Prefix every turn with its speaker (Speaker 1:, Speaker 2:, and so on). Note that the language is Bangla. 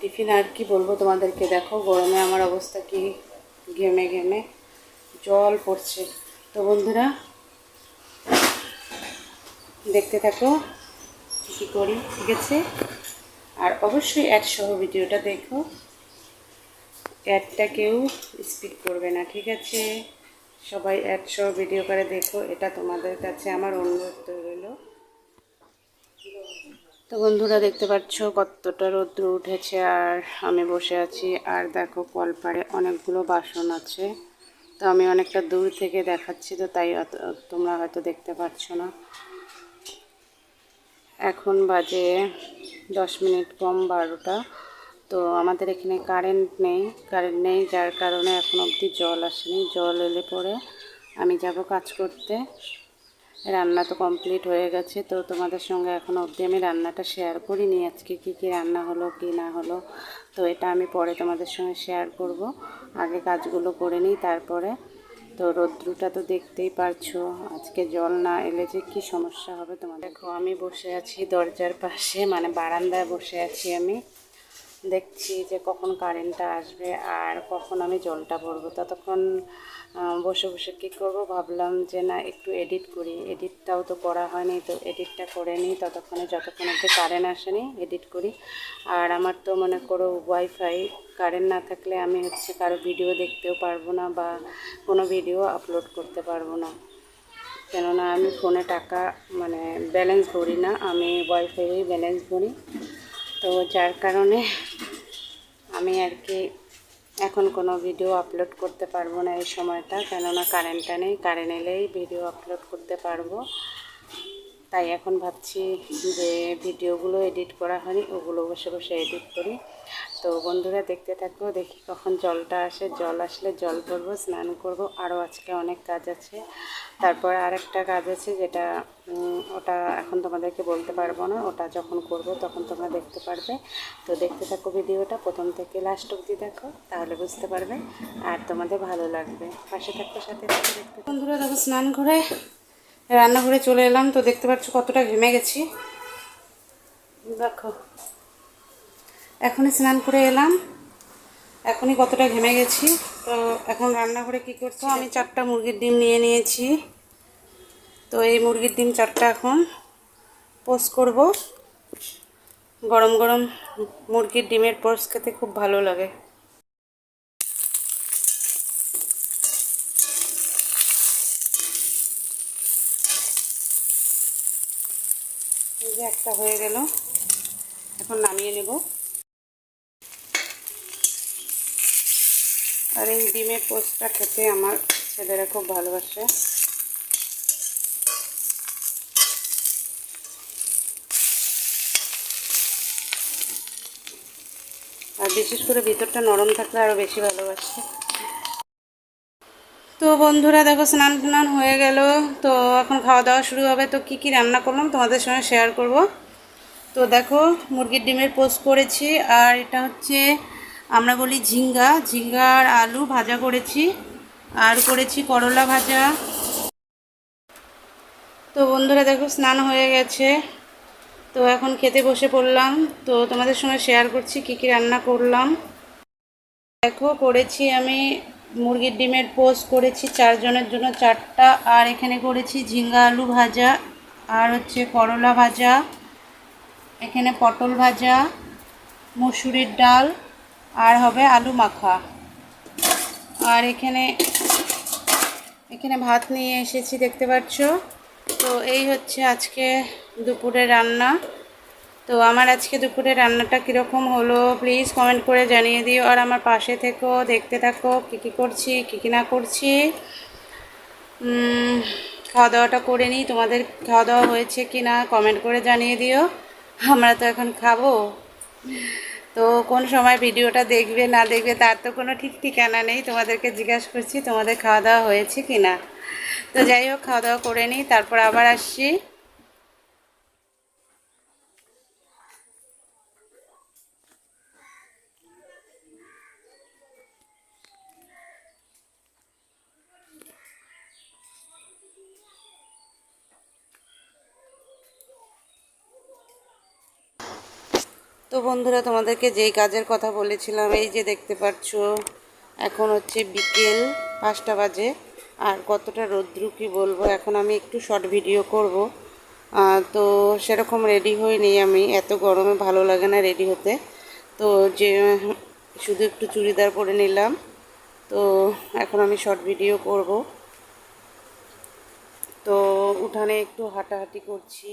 Speaker 1: টিফিন আর কি বলব তোমাদেরকে? দেখো, গরমে আমার অবস্থা কি ঘেমে ঘেমে জল পড়ছে। তো বন্ধুরা, দেখতে থাকো কী করি, ঠিক আছে? আর অবশ্যই অ্যাড সহ ভিডিওটা দেখো। অ্যাডটা কেউ স্পিড করবে না, ঠিক আছে? সবাই অ্যাড সহ ভিডিও করে দেখো, এটা তোমাদের কাছে আমার অনুরোধ রইল। তো বন্ধুরা দেখতে পাচ্ছ কতটা রৌদ্র উঠেছে, আর আমি বসে আছি, আর দেখো কলপাড়ে অনেকগুলো বাসন আছে। তো আমি অনেকটা দূর থেকে দেখাচ্ছি, তো তাই তোমরা হয়তো দেখতে পাচ্ছ না। এখন বাজে দশ মিনিট কম বারোটা। তো আমাদের এখানে কারেন্ট নেই কারেন্ট নেই যার কারণে এখন অবধি জল আসেনি। জল এলে পরে আমি যাব কাজ করতে। রান্না তো কমপ্লিট হয়ে গেছে, তো তোমাদের সঙ্গে এখন অবধি আমি রান্নাটা শেয়ার করিনি। আজকে কী কী রান্না হলো, কী না হলো, তো এটা আমি পরে তোমাদের সঙ্গে শেয়ার করব। আগে কাজগুলো করে নিই, তারপরে তো রৌদ্রটা তো দেখতেই পারছ, আজকে জল না এলে যে কী সমস্যা হবে তোমাদের। দেখো, আমি বসে আছি দরজার পাশে মানে বারান্দায় বসে আছি আমি। দেখছি যে কখন কারেন্টটা আসবে আর কখন আমি জলটা ভরবো। ততক্ষণ বসে বসে কী করব ভাবলাম যে না, একটু এডিট করি। এডিটটাও তো করা হয়নি, তো এডিটটা করে নিই। ততক্ষণে যতক্ষণ অব্দি কারেন্ট আসেনি এডিট করি। আর আমার তো মনে করো ওয়াইফাই কারেন্ট না থাকলে আমি হচ্ছে কারও ভিডিও দেখতেও পারব না বা কোনো ভিডিও আপলোড করতে পারব না। কেননা আমি ফোনে টাকা মানে ব্যালেন্স ভরি না। আমি ওয়াইফাই ব্যালেন্স ভরি। তো যার কারণে আমি আর কি এখন কোনো ভিডিও আপলোড করতে পারব না এই সময়টা, কেননা কারেন্টটা নেই কারেন্ট এলেই ভিডিও আপলোড করতে পারব। তাই এখন ভাবছি যে ভিডিওগুলো এডিট করা হয়নি, ওগুলো বসে বসে এডিট করি। তো বন্ধুরা দেখতে থাকো, দেখি কখন জলটা আসে। জল আসলে জল ভরবো স্নান করব। আরও আজকে অনেক কাজ আছে। তারপর আরেকটা কাজ আছে যেটা ওটা এখন তোমাদেরকে বলতে পারব না। ওটা যখন করব তখন তোমরা দেখতে পারবে। তো দেখতে থাকো ভিডিওটা, প্রথম থেকে লাস্ট অবধি দেখো, তাহলে বুঝতে পারবে। আর তোমাদের ভালো লাগবে। পাশে থাকো, সাথে দেখতে বন্ধুরা দেখো স্নান করে রান্নাঘরে চলে এলাম তো দেখতে পাচ্ছ কতটা ঘেমে গেছি। দেখো। এখনই স্নান করে এলাম। এখনই কতটা ঘেমে গেছি। তো এখন রান্নাঘরে কী করছ আমি চারটা মুরগির ডিম নিয়ে নিয়েছি। তো এই মুরগির ডিম চারটা এখন পোস্ট করব। গরম গরম মুরগির ডিমের পোস্ট খেতে খুব ভালো লাগে। এই যে একটা হয়ে গেল। এখন নামিয়ে নেব। আর এই ডিমের পোস্টটা খেতে আমার ছেলেরা খুব ভালোবাসে। আর বিশেষ করে ভিতরটা নরম থাকলে আরও বেশি ভালোবাসে। তো বন্ধুরা দেখো স্নান টান হয়ে গেল। তো এখন খাওয়া দাওয়া শুরু হবে। তো কি কি রান্না করলাম তোমাদের সঙ্গে শেয়ার করব। তো দেখো মুরগির ডিমের পোস্ট করেছি আর এটা হচ্ছে আমরা বলি ঝিঙ্গা। ঝিঙ্গা আর আলু ভাজা করেছি। আর করেছি করলা ভাজা। তো বন্ধুরা দেখো স্নান হয়ে গেছে। তো এখন খেতে বসে পড়লাম। তো তোমাদের সঙ্গে শেয়ার করছি কি কি রান্না করলাম। দেখো করেছি আমি মুরগির ডিমের পোস্ট করেছি চারজনের জন্য চারটা, আর এখানে করেছি ঝিঙ্গা আলু ভাজা, আর হচ্ছে করলা ভাজা, এখানে পটল ভাজা, মুসুরির ডাল, আর হবে আলু মাখা। আর এখানে এখানে ভাত নিয়ে এসেছি, দেখতে পাচ্ছ? তো এই হচ্ছে আজকে দুপুরে রান্না। তো আমার আজকে দুপুরে রান্নাটা কীরকম হলো প্লিজ কমেন্ট করে জানিয়ে দিও। আর আমার পাশে থেকো, দেখতে থাকো কী কী করছি, কী কী না করছি। খাওয়া দাওয়াটা করে নিই। তোমাদের খাওয়া দাওয়া হয়েছে কি না কমেন্ট করে জানিয়ে দিও। আমরা তো এখন খাব। তো কোন সময় ভিডিওটা দেখবে, না দেখবে তার তো কোনো ঠিক ঠিকানা নেই। তোমাদেরকে জিজ্ঞাসা করছি, তোমাদের খাওয়া দাওয়া হয়েছে কি না? তো যাই হোক খাওয়া দাওয়া করে নিই, তারপর আবার আসছি। তো বন্ধুরা, তোমাদেরকে যেই কাজের কথা বলেছিলাম, এই যে দেখতে পাচ্ছ, এখন হচ্ছে বিকেল পাঁচটা বাজে। আর কতটা রৌদ্রু কি বলব, এখন আমি একটু শর্ট ভিডিও করব। তো সেরকম রেডি হইনি আমি, এত গরমে ভালো লাগে না রেডি হতে। তো যে, শুধু একটু চুড়িদার পরে নিলাম। তো এখন আমি শর্ট ভিডিও করব। তো উঠানে একটু হাঁটাহাঁটি করছি।